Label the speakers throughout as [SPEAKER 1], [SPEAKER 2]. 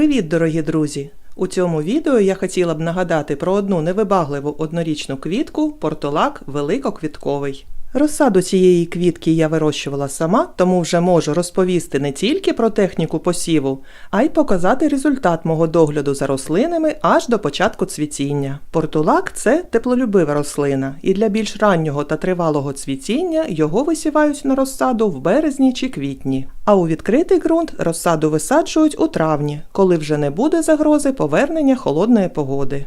[SPEAKER 1] Привіт, дорогі друзі! У цьому відео я хотіла б нагадати про одну невибагливу однорічну квітку портулак великоквітковий. Розсаду цієї квітки я вирощувала сама, тому вже можу розповісти не тільки про техніку посіву, а й показати результат мого догляду за рослинами аж до початку цвітіння. Портулак це теплолюбива рослина, і для більш раннього та тривалого цвітіння його висівають на розсаду в березні чи квітні. А у відкритий ґрунт розсаду висаджують у травні, коли вже не буде загрози повернення холодної погоди.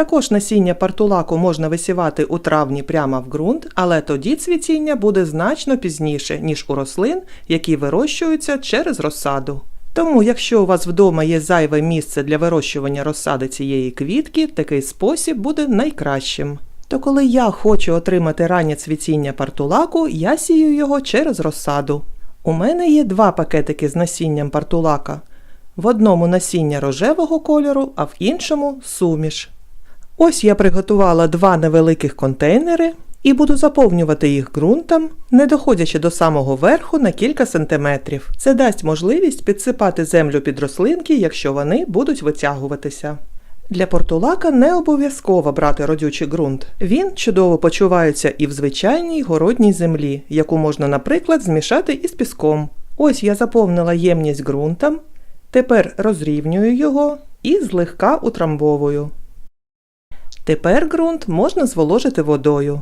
[SPEAKER 1] Також насіння партулаку можна висівати у травні прямо в ґрунт, але тоді цвітіння буде значно пізніше, ніж у рослин, які вирощуються через розсаду. Тому, якщо у вас вдома є зайве місце для вирощування розсади цієї квітки, такий спосіб буде найкращим. То коли я хочу отримати раннє цвітіння партулаку, я сію його через розсаду. У мене є два пакетики з насінням партулака. В одному насіння рожевого кольору, а в іншому суміш. Ось я приготувала два невеликих контейнери і буду заповнювати їх ґрунтом, не доходячи до самого верху на кілька сантиметрів. Це дасть можливість підсипати землю під рослинки, якщо вони будуть витягуватися. Для портулака не обов'язково брати родючий ґрунт. Він чудово почувається і в звичайній городній землі, яку можна, наприклад, змішати із піском. Ось я заповнила ємність ґрунтом, тепер розрівнюю його і злегка утрамбовую. Тепер ґрунт можна зволожити водою.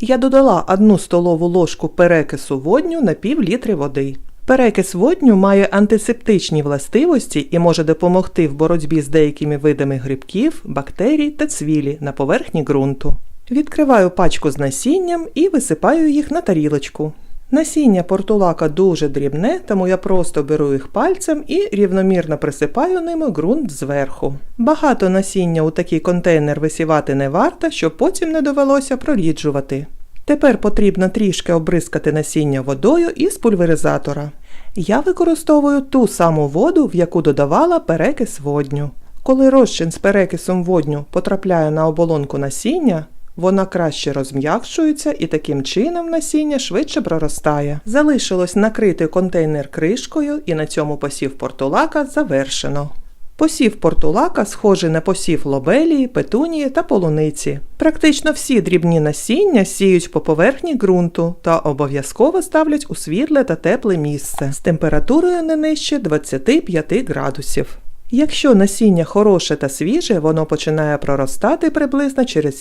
[SPEAKER 1] Я додала 1 столову ложку перекису водню на пів літри води. Перекис водню має антисептичні властивості і може допомогти в боротьбі з деякими видами грибків, бактерій та цвілі на поверхні ґрунту. Відкриваю пачку з насінням і висипаю їх на тарілочку. Насіння портулака дуже дрібне, тому я просто беру їх пальцем і рівномірно присипаю ними ґрунт зверху. Багато насіння у такий контейнер висівати не варто, щоб потім не довелося проріджувати. Тепер потрібно трішки обризкати насіння водою із пульверизатора. Я використовую ту саму воду, в яку додавала перекис водню. Коли розчин з перекисом водню потрапляє на оболонку насіння, вона краще розм'якшується і таким чином насіння швидше проростає. Залишилось накрити контейнер кришкою і на цьому посів портулака завершено. Посів портулака схожий на посів лобелії, петунії та полуниці. Практично всі дрібні насіння сіють по поверхні ґрунту та обов'язково ставлять у світле та тепле місце з температурою не нижче 25 градусів. Якщо насіння хороше та свіже, воно починає проростати приблизно через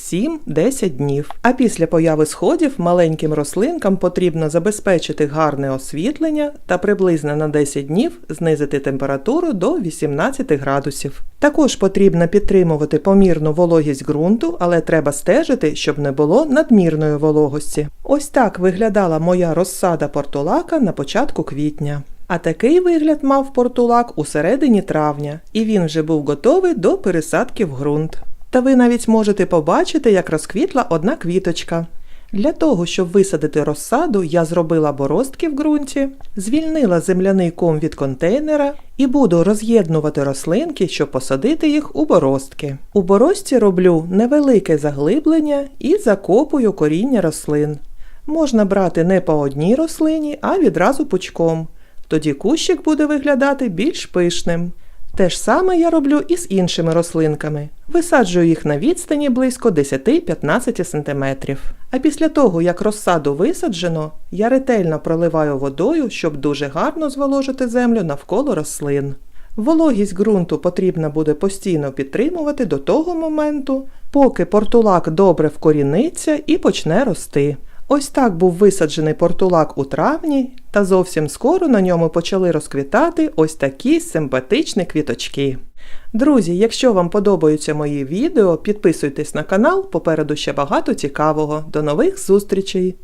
[SPEAKER 1] 7-10 днів. А після появи сходів маленьким рослинкам потрібно забезпечити гарне освітлення та приблизно на 10 днів знизити температуру до 18 градусів. Також потрібно підтримувати помірну вологість ґрунту, але треба стежити, щоб не було надмірної вологості. Ось так виглядала моя розсада портулака на початку квітня. А такий вигляд мав портулак у середині травня, і він вже був готовий до пересадки в ґрунт. Та ви навіть можете побачити, як розквітла одна квіточка. Для того, щоб висадити розсаду, я зробила боростки в ґрунті, звільнила земляний ком від контейнера і буду роз'єднувати рослинки, щоб посадити їх у боростки. У борості роблю невелике заглиблення і закопую коріння рослин. Можна брати не по одній рослині, а відразу пучком. Тоді кущик буде виглядати більш пишним. Те ж саме я роблю і з іншими рослинками. Висаджую їх на відстані близько 10-15 см. А після того, як розсаду висаджено, я ретельно проливаю водою, щоб дуже гарно зволожити землю навколо рослин. Вологість ґрунту потрібно буде постійно підтримувати до того моменту, поки портулак добре вкоріниться і почне рости. Ось так був висаджений портулак у травні, та зовсім скоро на ньому почали розквітати ось такі симпатичні квіточки. Друзі, якщо вам подобаються мої відео, підписуйтесь на канал, попереду ще багато цікавого. До нових зустрічей!